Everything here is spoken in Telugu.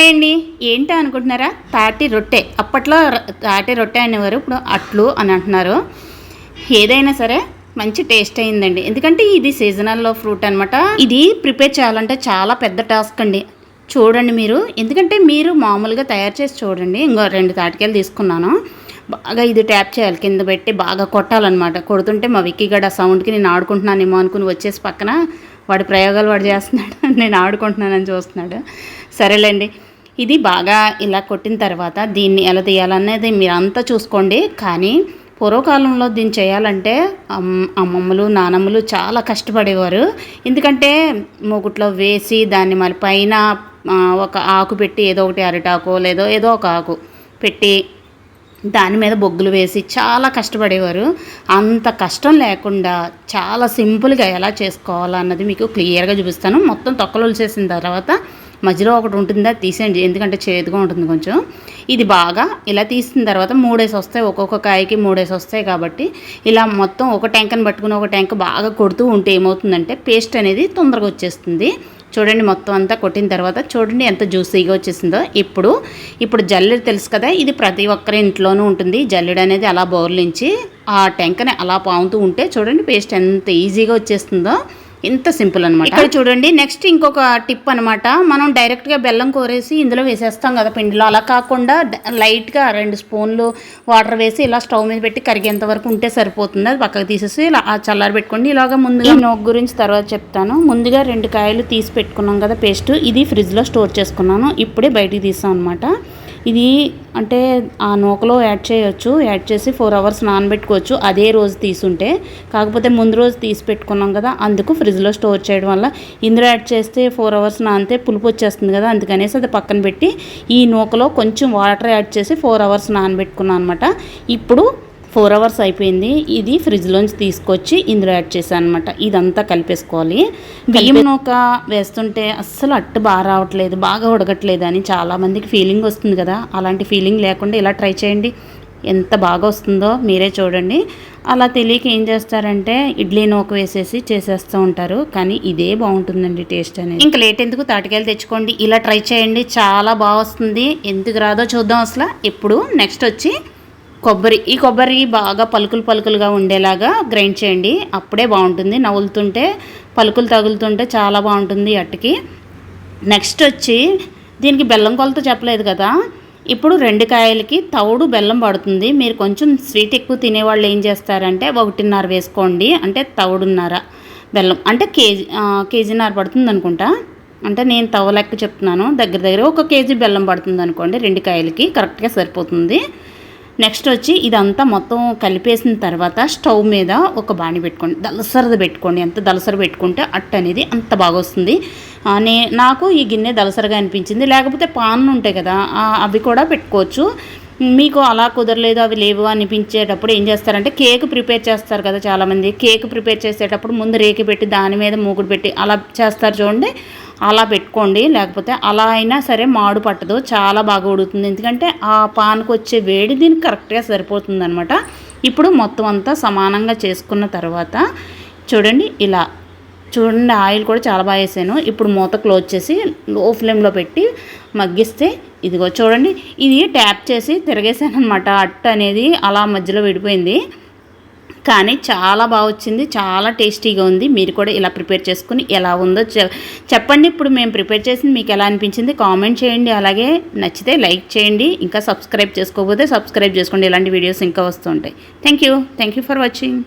హాయ్ అండి ఏంటి అనుకుంటున్నారా? తాటి రొట్టె. అప్పట్లో తాటి రొట్టె అనేవారు ఇప్పుడు అట్లు అని అంటున్నారు. ఏదైనా సరే మంచి టేస్ట్ అయిందండి. ఎందుకంటే ఇది సీజనల్లో ఫ్రూట్ అనమాట ఇది ప్రిపేర్ చేయాలంటే చాలా పెద్ద టాస్క్ అండి. చూడండి మీరు. ఎందుకంటే మీరు మామూలుగా తయారు చేసి చూడండి. ఇంకో రెండు తాటికాయలు తీసుకున్నాను. బాగా ఇది ట్యాప్ చేయాలి. కింద పెట్టి బాగా కొట్టాలన్నమాట. కొడుతుంటే మా విక్కీ గడ సౌండ్కి నేను ఆడుకుంటున్నానేమో అనుకుని వచ్చేసి పక్కన వాడి ప్రయోగాలు వాడు చేస్తున్నాడు. నేను ఆడుకుంటున్నానని చూస్తున్నాడు. సరేలేండి. ఇది బాగా ఇలా కొట్టిన తర్వాత దీన్ని ఎలా తీయాలనేది మీరు అంతా చూసుకోండి. కానీ పూర్వకాలంలో దీన్ని చేయాలంటే అమ్- అమ్మమ్మలు నానమ్మలు చాలా కష్టపడేవారు. ఎందుకంటే మూకుట్లో వేసి దాన్ని మరి పైన ఒక ఆకు పెట్టి ఏదో ఒకటి అరిటాకు లేదో ఏదో ఒక ఆకు పెట్టి దాని మీద బొగ్గులు వేసి చాలా కష్టపడేవారు. అంత కష్టం లేకుండా చాలా సింపుల్గా ఎలా చేసుకోవాలన్నది మీకు క్లియర్గా చూపిస్తాను. మొత్తం తొక్కలు చేసిన తర్వాత మధ్యలో ఒకటి ఉంటుందా తీసేయండి. ఎందుకంటే చేదుగా ఉంటుంది కొంచెం. ఇది బాగా ఇలా తీసిన తర్వాత మూడేసి వస్తాయి. ఒక్కొక్క కాయకి మూడేసి వస్తాయి కాబట్టి ఇలా మొత్తం ఒక ట్యాంక్ని పట్టుకుని ఒక ట్యాంక్ బాగా కొడుతూ ఉంటే ఏమవుతుందంటే పేస్ట్ అనేది తొందరగా వచ్చేస్తుంది. చూడండి మొత్తం అంతా కొట్టిన తర్వాత చూడండి ఎంత జ్యూసీగా వచ్చేసిందో. ఇప్పుడు ఇప్పుడు జల్లెడ తెలుసు కదా ఇది ప్రతి ఒక్కరి ఇంట్లోనూ ఉంటుంది. జల్లెడ అనేది అలా బౌర్లించి ఆ టెంకని అలా పాముతూ ఉంటే చూడండి పేస్ట్ ఎంత ఈజీగా వచ్చేస్తుందో. ఇంత సింపుల్ అనమాట ఇక్కడ చూడండి నెక్స్ట్ ఇంకొక టిప్ అనమాట మనం డైరెక్ట్గా బెల్లం కోరేసి ఇందులో వేసేస్తాం కదా పిండిలో. అలా కాకుండా లైట్గా రెండు స్పూన్లు వాటర్ వేసి ఇలా స్టవ్ మీద పెట్టి కరిగేంత వరకు ఉంటే సరిపోతుంది. అది పక్కకు తీసేసి ఇలా ఆ చల్లారి పెట్టుకోండి. ఇలాగ ముందుగా నోక్ గురించి తర్వాత చెప్తాను. ముందుగా రెండు కాయలు తీసి పెట్టుకున్నాం కదా పేస్ట్. ఇది ఫ్రిడ్జ్లో స్టోర్ చేసుకున్నాను. ఇప్పుడే బయటికి తీసాం అనమాట ఇది అంటే ఆ నూకలో యాడ్ చేయొచ్చు యాడ్ చేసి ఫోర్ అవర్స్ నానబెట్టుకోవచ్చు అదే రోజు తీసుంటే. కాకపోతే ముందు రోజు తీసి పెట్టుకున్నాం కదా అందుకు ఫ్రిడ్జ్లో స్టోర్ చేయడం వల్ల ఇందులో యాడ్ చేస్తే ఫోర్ అవర్స్ నానితే పులుపు వచ్చేస్తుంది కదా అందుకనేసి అది పక్కన పెట్టి ఈ నూకలో కొంచెం వాటర్ యాడ్ చేసి ఫోర్ అవర్స్ నానబెట్టుకున్నాను అనమాట ఇప్పుడు ఫోర్ అవర్స్ అయిపోయింది. ఇది ఫ్రిడ్జ్లోంచి తీసుకొచ్చి ఇందులో యాడ్ చేశాను అనమాట ఇదంతా కలిపేసుకోవాలి. బియ్యం నూక వేస్తుంటే అస్సలు అట్టు బాగా రావట్లేదు బాగా ఉడకట్లేదు అని చాలామందికి ఫీలింగ్ వస్తుంది కదా. అలాంటి ఫీలింగ్ లేకుండా ఇలా ట్రై చేయండి. ఎంత బాగా వస్తుందో మీరే చూడండి. అలా తెలియక ఏం చేస్తారంటే ఇడ్లీ నూక వేసేసి చేసేస్తూ ఉంటారు. కానీ ఇదే బాగుంటుందండి టేస్ట్ అనేది. ఇంకా లేట్ ఎందుకు? తాటికాయలు తెచ్చుకోండి. ఇలా ట్రై చేయండి. చాలా బాగా వస్తుంది. ఎందుకు రాదో చూద్దాం అసలు. ఇప్పుడు నెక్స్ట్ వచ్చి కొబ్బరి ఈ కొబ్బరి బాగా పలుకులు పలుకులుగా ఉండేలాగా గ్రైండ్ చేయండి. అప్పుడే బాగుంటుంది. నవ్వులుతుంటే పలుకులు తగులుతుంటే చాలా బాగుంటుంది అట్టుకి నెక్స్ట్ వచ్చి దీనికి బెల్లం కొలత చెప్పలేదు కదా. ఇప్పుడు రెండు కాయలకి తౌడు బెల్లం పడుతుంది. మీరు కొంచెం స్వీట్ ఎక్కువ తినేవాళ్ళు ఏం చేస్తారంటే ఒకటిన్నర వేసుకోండి. అంటే తౌడున్నర బెల్లం. అంటే కేజీ కేజీన్నర పడుతుంది అనుకుంటా. అంటే నేను తవ లెక్క చెప్తున్నాను. దగ్గర దగ్గర ఒక కేజీ బెల్లం పడుతుంది అనుకోండి రెండు కాయలకి. కరెక్ట్గా సరిపోతుంది. నెక్స్ట్ వచ్చి ఇదంతా మొత్తం కలిపేసిన తర్వాత స్టవ్ మీద ఒక బాణి పెట్టుకోండి. దలసరది పెట్టుకోండి. ఎంత దలసర పెట్టుకుంటే అట్ట అనేది అంత బాగా వస్తుంది. నే నాకు ఈ గిన్నె దలసరగా అనిపించింది. లేకపోతే పాన్లు ఉంటాయి కదా అవి కూడా పెట్టుకోవచ్చు. మీకు అలా కుదరలేదు అవి లేవు అనిపించేటప్పుడు ఏం చేస్తారంటే కేక్ ప్రిపేర్ చేస్తారు కదా చాలామంది. కేక్ ప్రిపేర్ చేసేటప్పుడు ముందు రేకి పెట్టి దాని మీద మూగుడు పెట్టి అలా చేస్తారు చూడండి. అలా పెట్టుకోండి. లేకపోతే అలా అయినా సరే మాడు పట్టదు. చాలా బాగా ఉడుతుంది. ఎందుకంటే ఆ పాన్కి వచ్చే వేడి దీనికి కరెక్ట్గా సరిపోతుంది అనమాట ఇప్పుడు మొత్తం అంతా సమానంగా చేసుకున్న తర్వాత చూడండి ఇలా. చూడండి ఆయిల్ కూడా చాలా బాగా వేసాను. ఇప్పుడు మూత క్లోజ్ చేసి లో ఫ్లేమ్లో పెట్టి మగ్గిస్తే ఇదిగో చూడండి. ఇది ట్యాప్ చేసి తిరగేసాను అనమాట అట్టు అనేది అలా మధ్యలో విడిపోయింది. కానీ చాలా బాగా వచ్చింది చాలా టేస్టీగా ఉంది. మీరు కూడా ఇలా ప్రిపేర్ చేసుకుని ఎలా ఉందో చెప్పండి. ఇప్పుడు మేము ప్రిపేర్ చేసింది మీకు ఎలా అనిపించింది కామెంట్ చేయండి. అలాగే నచ్చితే లైక్ చేయండి. ఇంకా సబ్స్క్రైబ్ చేసుకోకపోతే సబ్స్క్రైబ్ చేసుకోండి. ఇలాంటి వీడియోస్ ఇంకా వస్తుంటాయి thank you. Thank you for watching.